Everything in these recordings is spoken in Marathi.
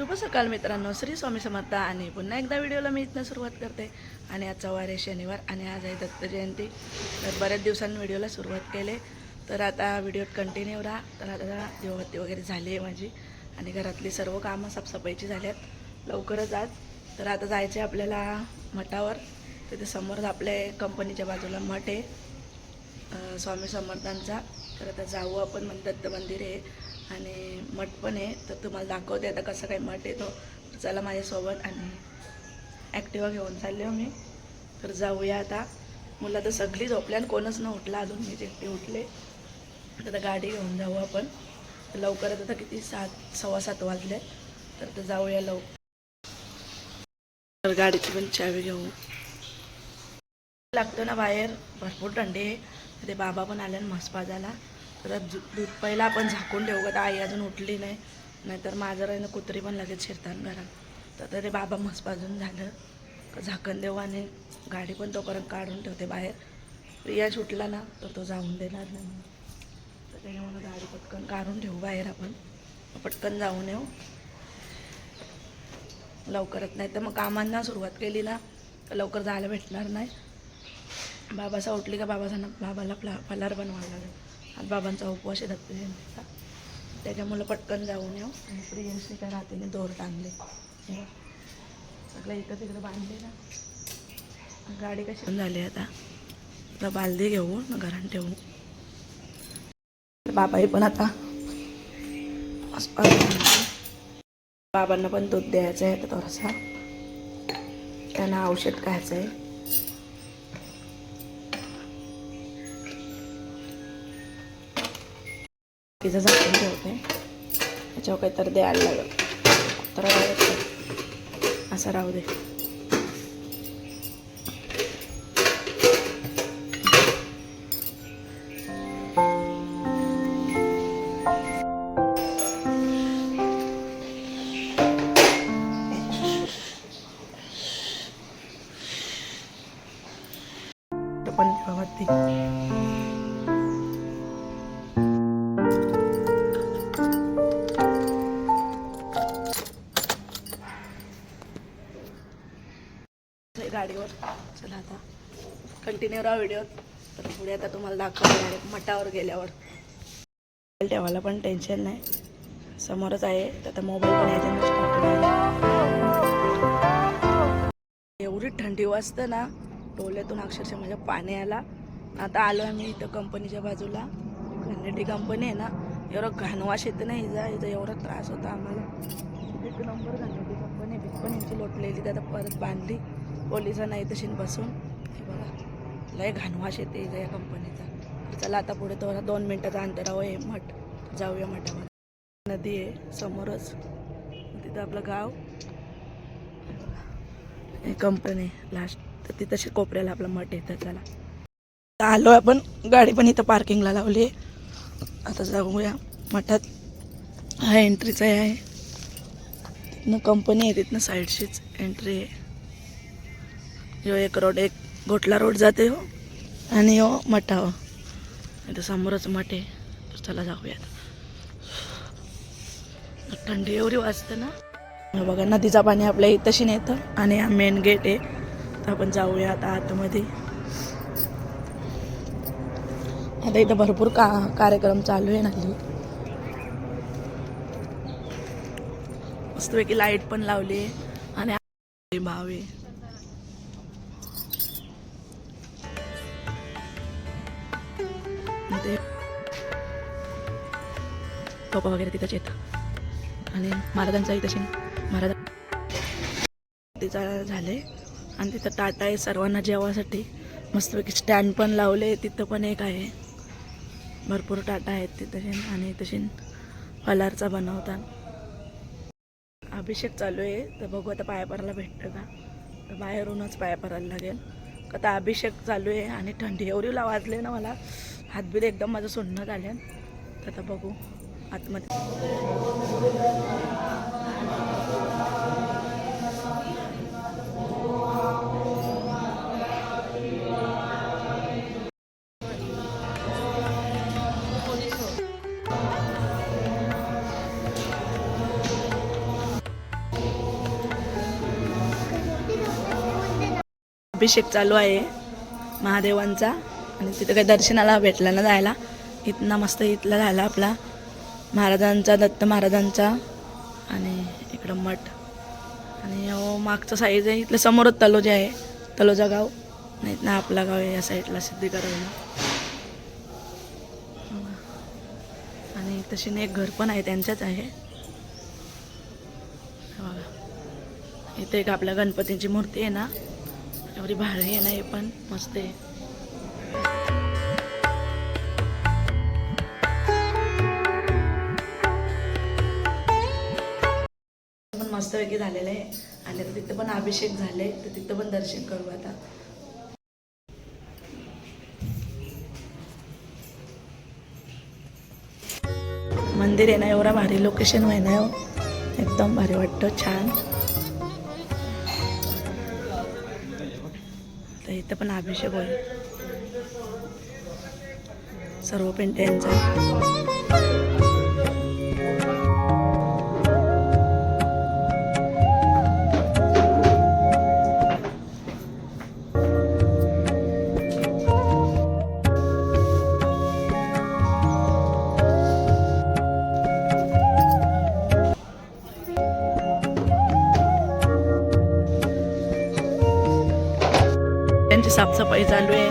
शुभ सकाळ मित्रांनो. श्री स्वामी समर्थ आणि पुन्हा एकदा व्हिडिओला मी इथनं सुरुवात करते. आणि आजचा वार आहे शनिवार आणि आज आहे दत्त जयंती. तर बऱ्याच दिवसांनी व्हिडिओला सुरुवात केले. तर आता व्हिडिओत कंटिन्यू राहा. तर आता देवबत्ती वगैरे झाली आहे माझी. आणि घरातली सर्व कामं साफसफाईची झाल्यात लवकरच आज. तर आता जायचे आपल्याला मठावर. तिथे समोर आपल्या कंपनीच्या बाजूला मठ आहे. स्वामी समर्थांचा. तर आता जाऊ आपण मग दत्त मंदिर आहे. आणि मठ पण आहे तर तुम्हाला दाखवते आता कसं काय मठ आहे तो. तर चला माझ्यासोबत आणि ॲक्टिवा घेऊन चालले हो मी तर जाऊया आता. मुलं तर सगळी झोपल्या आणि कोणच न उठला अजून. मी एकटे उठले. तर आता गाडी घेऊन जाऊ आपण. तर लवकरच आता किती? सात सव्वा सात वाजले तर तर जाऊया लवकर. तर गाडीची पण चावी घेऊ. लागतो ना बाहेर. भरपूर थंडी आहे. ते बाबा पण आले मस्त झाला तर दूध पहिला आपण झाकून ठेवू का? आई अजून उठली नाही. नाहीतर माझं ना कुत्री पण लगेच शिरतात घरात. तर तरी ते बाबा मस्त पाजून झालं. का झाकण देऊ आणि गाडी पण तोपर्यंत काढून ठेवते बाहेर. प्रिया सुटला ना तर तो जाऊन देणार नाही तर त्याच्यामुळे गाडी पटकन काढून ठेवू बाहेर आपण. पटकन जाऊन येऊ. लवकरच नाही तर मग कामांना सुरुवात केली ना तर लवकर जायला भेटणार नाही. बाबासा उठली का? बाबाचा बाबाला फ्ला फलार बनवायला लागेल. आज बाबांचा उपवास आहे दत्त जयंतीचा त्याच्यामुळं पटकन जाऊन येऊ. आणि प्रियंशी त्या रात्रीने दोर टांगले. सगळं इकडं तिकडं बांधले ना. गाडी कशी पण झाली आता. आता बालदी घेऊ न घरात ठेवू. बाबाही पण आता बाबांना पण दूध द्यायचं आहे तर थोडासा. त्यांना औषध खायचं आहे तिचं झाकून ठेवते. त्याच्यावर काहीतरी द्यायला लागेल. तर असं राहू दे. गाडीवर. चला आता कंटिन्यू राहा व्हिडिओ तर पुढे आता तुम्हाला दाखवणार डायरेक्ट मठावर गेल्यावर. ठेवायला पण टेन्शन नाही. समोरच आहे तर आता मोबाईल पण याच्यानं एवढी थंडी वाजतं ना टोल्यातून अक्षरशः माझ्या पाणी आला. आता आलो आम्ही इथं कंपनीच्या बाजूला. घाणेटी कंपनी आहे ना एवढं घाणवाश येतं नाही हिजा हिचा एवढा त्रास होता आम्हाला. एक नंबर घाणेटी कंपनी आहे पण यांची लोटलेली तर आता परत बांधली. पोलिसांना तशी बसून. हे बघा लय घाणवाश येते हिजा या कंपनीचा चला आता पुढे थोडा दोन मिनटाचा अंतरावर आहे मठ. जाऊया मठावर नदी आहे समोरच. तिथं आपलं गाव. हे कंपनी लास्ट तर ती तशी कोपऱ्याला आपला मठ येतं चला. आलो आपण गाडी पण इथं पार्किंगला लावली आहे. आता जाऊया मठात. हा एंट्रीचा आहे. तिथनं कंपनी आहे तिथनं साईडशीच एंट्री आहे. ह्यो एक रोड एक घोटला रोड जाते हो. आणि हो मठा हो. इथं समोरच मठ आहे. चला जाऊयात. थंडी एवढी वाजते ना. बघा नदीचा पाणी आपल्या इथंशी नेतं. आणि हा मेन गेट आहे. तर आपण जाऊया आता आतमध्ये. आता इथं भरपूर का कार्यक्रम चालू आहे नाही मस्तपैकी लाइट पण लावली आहे. आणि भाव आहे. आणि ते पप्पा वगैरे तिथंच येतं आणि महाराजांचाही तशी महाराज तिचा झाले आणि तिथं टाटा आहे सर्वांना जेवासाठी. मस्तपैकी स्टँड पण लावले. तिथं पण एक आहे. भरपूर टाटा आहेत तिथं आणि तशी फलारचा बनवतात. अभिषेक चालू आहे. तर बघू आता पायपरायला भेटतं का? तर बाहेरूनच पाया पडायला लागेल. का तर अभिषेक चालू आहे. आणि थंडी एवढीला वाजले ना मला. हातबीर एकदम माझं सोडणं झालं तर आता बघू आतमध्ये. अभिषेक चालू आहे महादेवांचा. आणि तिथं काही दर्शनाला भेटलं ना जायला. इथनं मस्त इथला झाला आपला. महाराजांचा दत्त महाराजांचा आणि इकडं मठ. आणि अहो, मागचं साईज आहे इथलं समोरच तलोजा आहे. तलोजा गाव. नाही ना आपला गाव आहे या साईडला सिद्धिकरला आणि तशी एक घर पण आहे त्यांच्याच आहे. बघा. इथे एक आपल्या गणपतीची मूर्ती आहे ना. एवढी भारी आहे ना हे पण मस्त आहे. मस्तपैकी झालेलं आहे. आणि आता तिथं पण अभिषेक झाले तर तिथं पण दर्शन करू आता. मंदिर आहे ना एवढा भारी लोकेशन आहे ना हो. एकदम भारी वाटतं छान. तर इथं पण अभिषेक होईल. सर्व पेंट्यांचा त्यांची साफसफाई चालू आहे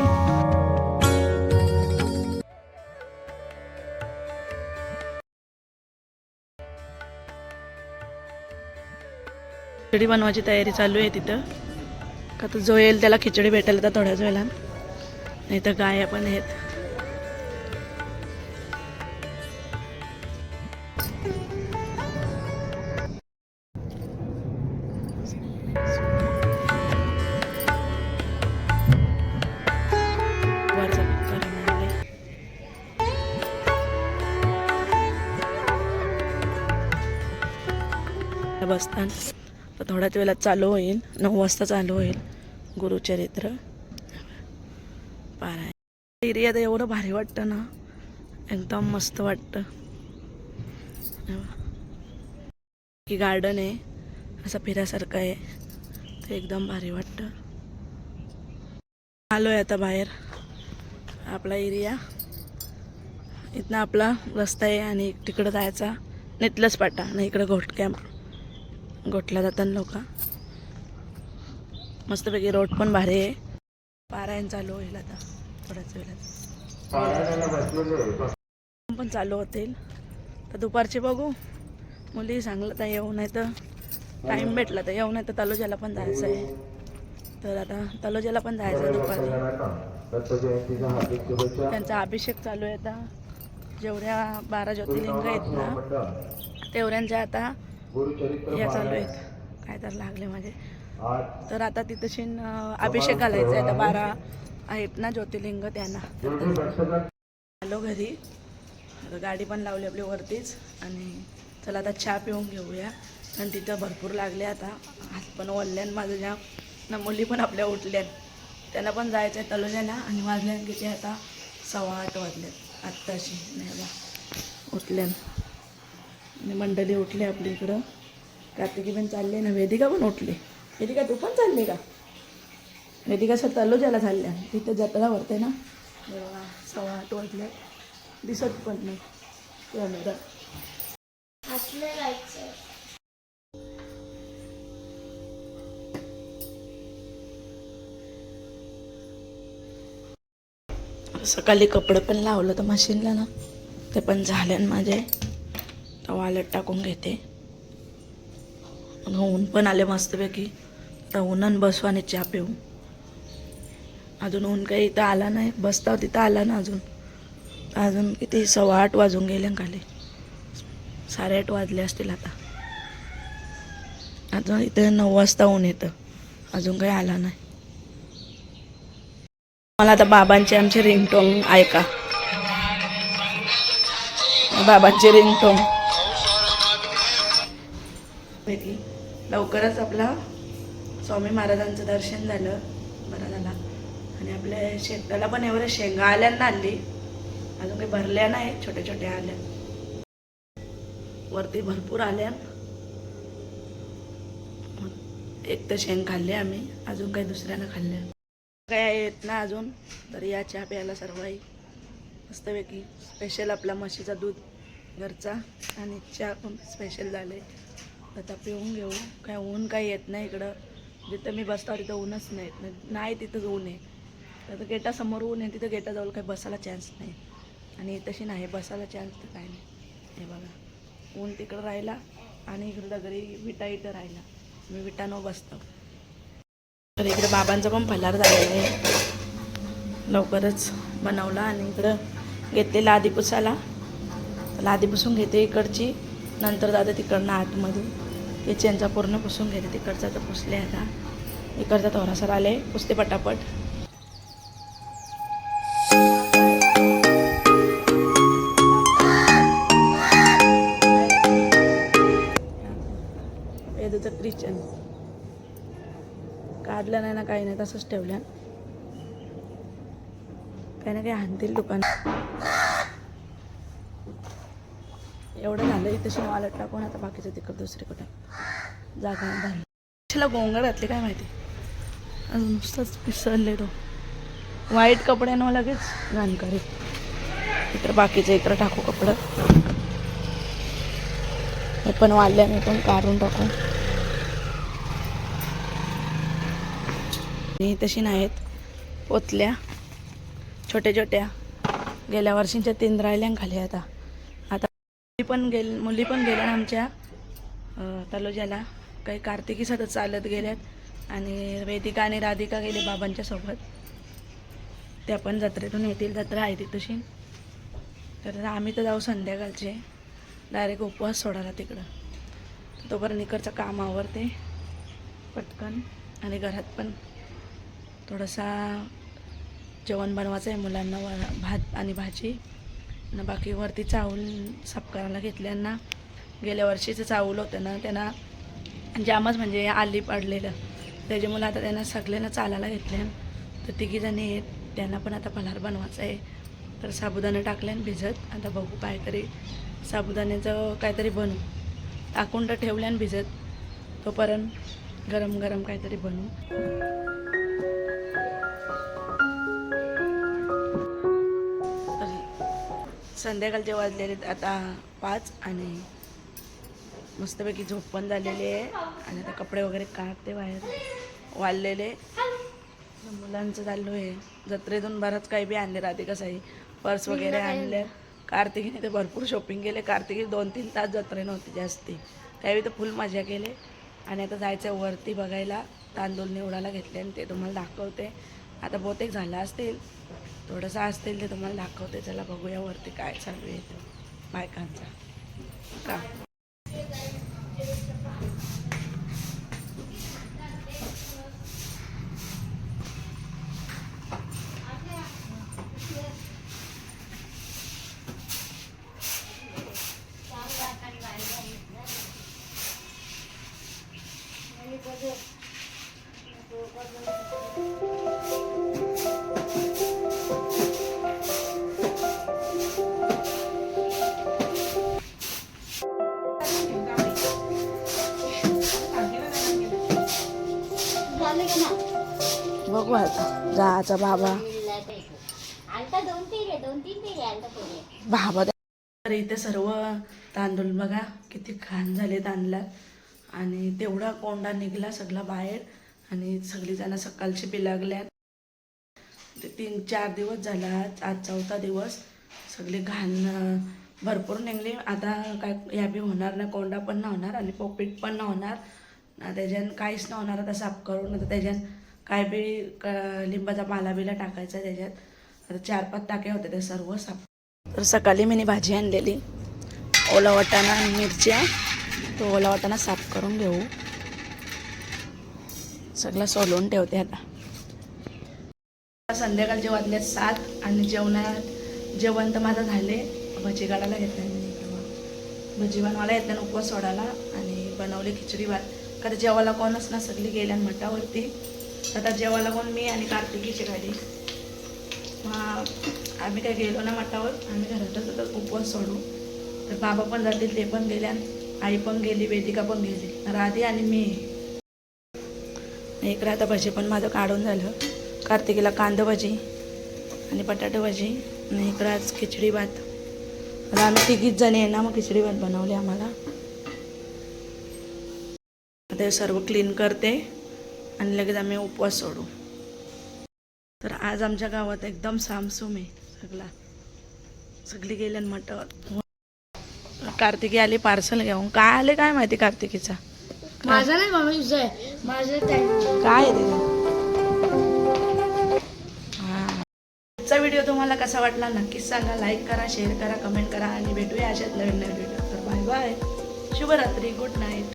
खिचडी बनवायची तयारी चालू आहे तिथं. का तर जो येईल त्याला खिचडी भेटेल तर थोड्याच वेळा नाही तर गाय पण आहेत. बसतान तर थोड्याच वेळात चालू होईल. नऊ वाजता चालू होईल. गुरुचरित्र पारायण. एरिया तर एवढं भारी वाटतं ना. एकदम मस्त वाटतं. की गार्डन आहे. असं फिरासारखं आहे. ते एकदम भारी वाटतं. आलो आहे आता बाहेर. आपला एरिया. इथनं आपला रस्ता आहे आणि तिकडं जायचा. नेतलंच पाटा. आणि इकडं घोट कॅम्प गोठला जातात लोक. मस्तपैकी रोड पण भारी आहे. पारायण चालू होईल आता थोड्याच वेळात. पण चालू होतील. तर दुपारचे बघू. मुली सांगलं तर येऊ नाही तर टाईम भेटला तर येऊ नाही तर तलोजाला पण जायचं आहे. तर आता तलोजाला पण जायचं आहे दुपारी त्यांचा अभिषेक चालू आहे आता. जेवढ्या बारा ज्योतिर्लिंग आहेत ना तेवढ्यांच्या आता हे चालू आहेत. काय तर लागले माझे. तर आता तिथं अभिषेक घालायचा आहे. आता बारा आहेत ना ज्योतिर्लिंग त्यांना. आलो घरी. गाडी पण लावली आपली वरतीच. आणि चला आता चहा पिऊन घेऊया. आणि तिथं भरपूर लागले आता. हात पण ओढल्यान माझं ज्या ना मुली पण आपल्या उठल्यान त्यांना पण जायचं आहे तलोजाला. आणि वाजल्यान किती आता सव्वा आठ वाजल्यात आत्ताशी. नाही उठल्यान. आणि मंडळी उठली आपली इकडं. कार्तिकी पण चालले ना वेदिका पण उठली. वेदिका तू पण चालली का? वेदिका सर तलोजाला चालल्या. तिथं जत्रा भरते ना. सव्वा आठ वाजले. दिसत पण नाही. कॅमेरा. सकाळी कपडे पण लावलं तर मशीनला ना. ते पण झाले माझे. तर वालत टाकून घेते. ऊन पण आले मस्तपैकी. तर ऊन बसू आणि चहा पिऊ. अजून ऊन काही इथं आला नाही. बसता तिथं आला ना अजून. अजून किती सव्वा आठ वाजून गेले न खाली. साडेआठ वाजले असतील आता. अजून इथे नऊ वाजता ऊन येतं. अजून काही आला नाही. मला आता बाबांचे आमचे रिंगटोंग ऐका. बाबांची रिंगटोंग. पैकी लवकरच आपला स्वामी महाराजांचं दर्शन झालं बरं झाला. आणि आपल्या शेताला पण एवढ्या शेंगा आल्या ना अजून काही भरल्या नाही छोट्या छोट्या आल्या. वरती भरपूर आल्या. एक तर शेंग खाल्ले आम्ही अजून काही दुसऱ्यानं खाल्ल्या काय येत ना अजून तर या चहा प्यायला सर्वही मस्तपैकी स्पेशल आपला म्हशीचा दूध घरचा. आणि चहा पण स्पेशल झाले. आता पिऊन घेऊ. काय ऊन काही येत नाही इकडं. जिथं मी बसतो तिथं ऊनच नाही. येत नाही. नाही तिथं ऊन आहे. तर गेटासमोर ऊन आहे तिथं गेटाजवळ काही बसायला चान्स नाही. आणि तशी नाही बसायला चान्स तर काय नाही. हे बघा. ऊन तिकडं राहिला आणि इकडं दगडी विटा इथं राहिला. मी विटानं बसतो. तर इकडे बाबांचा पण फलार झालेला आहे. लवकरच बनवला आणि इकडं घेतले लादी पुसाला लादी पुसून घेते इकडची. नंतर जाते तिकडनं आतमध्ये किचनचा पूर्ण पुसून घेते तिकडचा तर पुसले आता. इकडचा थोडासा आले पुसते पटापट. वेदूचं किचन काढलं नाही ना काही नाही तसंच ठेवलं. काही ना काही आणतील दुकान एवढं झालं इथं शिवाला टाकून आता बाकीचं तिकड दुसरी जागा झाली गोंगड घातले काय माहिती? अजून नुसतंच पिसरले तो. वाईट कपड्यांवर लगेच. घाणकारी. इकडं बाकीचं इकडं टाकू कपडं. हे पण वाढल्याने पण काढून टाकू. मी तशी नाहीत. पोतल्या. छोट्या छोट्या गेल्या वर्षींच्या तीन राहिल्या खाली आता. पण गेल मुली पण गेल्या आमच्या. अं, तलोजाला. काही सतत चालत गेल्यात. आणि वेदिका आणि राधिका गेले बाबांच्या सोबत. त्या पण जत्रेतून येतील जत्रा आहे ती तशी. तर आम्ही तर जाऊ संध्याकाळचे. डायरेक्ट उपवास सोडायला तिकडं. तोपर्यंत इकडचं काम आवरते. पटकन. आणि घरात पण थोडासा जेवण बनवायचं आहे मुलांना व- भात आणि भाजी. आणि बाकी वरती चावल साफ करायला घेतल्यांना गेल्या वर्षीचं चावल होतं ना त्यांना जामच म्हणजे आली पडलेलं. त्याच्यामुळे आता त्यांना सगळ्यांना चालायला घेतल्या. तर तिघीजणी आहेत त्यांना पण आता फलार बनवायचा आहे. तर साबुदाणा टाकल्यान भिजत. आता बघू काहीतरी साबुदाण्याचं काहीतरी बनवू टाकून तर ठेवल्यान भिजत. तोपर्यंत गरम गरम काहीतरी बनवू संध्याकाळचे वाजलेले आहेत आता पाच आणि मस्तपैकी झोप पण झालेली आहे. आणि आता कपडे वगैरे काढते बाहेर. वाळलेले मुलांचं चाललो आहे. जत्रेतून बरंच काही बी आणले कसं आहे पर्स वगैरे आणले. कार्तिकीने ते भरपूर शॉपिंग केले. कार्तिकी दोन तीन तास जत्रे नव्हती जास्ती. त्यावेळी तर फुल मजा केली. आणि आता जायचं वरती बघायला. तांदूळ निवडायला घेतले आणि ते तुम्हाला दाखवते. आता बहुतेक झालं असतील. थोडंसं असतील ते तुम्हाला दाखवते. चला बघूया वरती काय चालू आहे बायकांचा. का बघू आता. जायचा बाबा. बाबा तर इथे सर्व तांदूळ बघा किती घाण झाले तांदळात आणि तेवढा कोंडा निघला सगळा बाहेर. आणि सगळी जण सकाळची बिलागल्यात ते तीन चार दिवस झाला आज चौथा दिवस. सगळी घाण भरपूर निघली. आता काय या बी होणार ना कोंडा पण नाही होणार आणि पोपीट पण नाही होणार. ना त्याच्यान काहीच नाही होणार आता साफ करून आता त्याच्यान काय बी क- लिंबाचा पाला बिला टाकायचा त्याच्यात. आता चार पाच टाक्या होत्या त्या सर्व साफ. तर सकाळी मी भाजी आणलेली ओला वाटाणा आणि मिरच्या. तो ओला वाटाणा साफ करून घेऊ. सगळं सोलून ठेवते आता. संध्याकाळ जेवतले सात आणि जेवणात जेवण तर माझं झाले. भजी काढायला येत नाही भजी बनवायला येतं ना उपवास सोडायला आणि बनवली खिचडी भात. का जेवायला कोणच ना सगळी गेल्यान मठावरती. आता जेवायला कोण? मी आणि कार्तिकीची गाडी. मग आम्ही काय गेलो ना मठावर? आम्ही घरातच होतो उपवास सोडू तर बाबा पण जातील ते पण गेल्यान आई पण गेली वेदिका पण गेली. राधी आणि मी. इकडे आता भजी पण माझं काढून झालं. कार्तिकीला कांदा भाजी आणि बटाटा भाजी आणि इकडं आज खिचडी भात. आता आम्ही तिघीच जणी आहे ना मग खिचडी भात बनवली आम्हाला. हे सर्व क्लीन करते आणि लगेच आम्ही उपवास सोडू. तर आज आमच्या गावात एकदम सामसूम आहे सगळा. सगळी गेल्या मटर कार्तिकी आली पार्सल घेऊन. काय आले काय माहिती कार्तिकीचा? माझा नाही मामा आहे. माझं काय आहे ते? हा. आजचा व्हिडिओ तुम्हाला कसा वाटला नक्कीच सांगा. लाईक करा शेअर करा कमेंट करा आणि भेटूया अशाच नवीन नवीन व्हिडिओ तर बाय बाय शुभरात्री. Good night